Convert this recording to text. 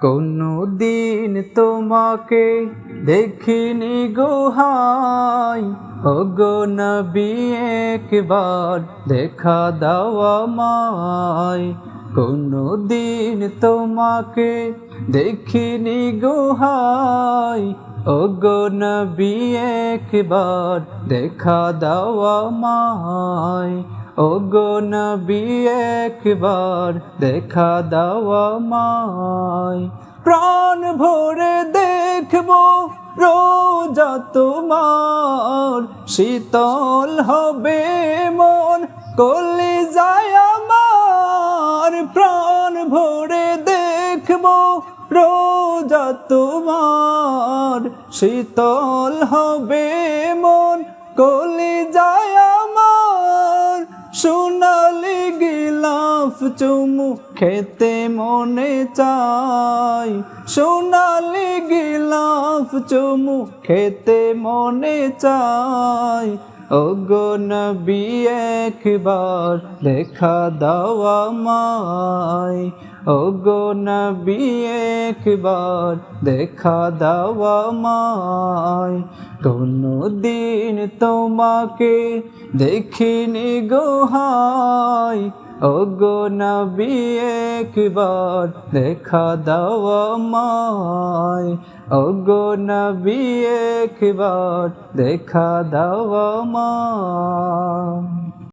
কোনো দিন তোমাকে দেখিনি গোহাই ও গো নবী, একবার দেখা দাওয়া মাই কোনো দিন তোমাকে দেখিনি গোহাই ও গো নবী, একবার দেখা দাওয়া মাই ও গো নবী, একবার দেখা দাওয়া মাই প্রাণ ভরে দেখব রোজা তোমার। শীতল হবে মন কলি যায় আমার। প্রাণ ভরে দেখব রোজা তোমার। শীতল হবে মন কলি যায় চুমু খেতে মনে চাই। সোনালি গিলাফ চুমু খেতে মনে চাই। ও গো একবার দেখা দাওয়া মাই ও গো একবার দেখা দাওয়া মাই কোনো দিন তোমাকে দেখিনি গোহাই ও গো নবী একবার দেখা দাও আমায়। ও গো নবী একবার দেখা দাও মাই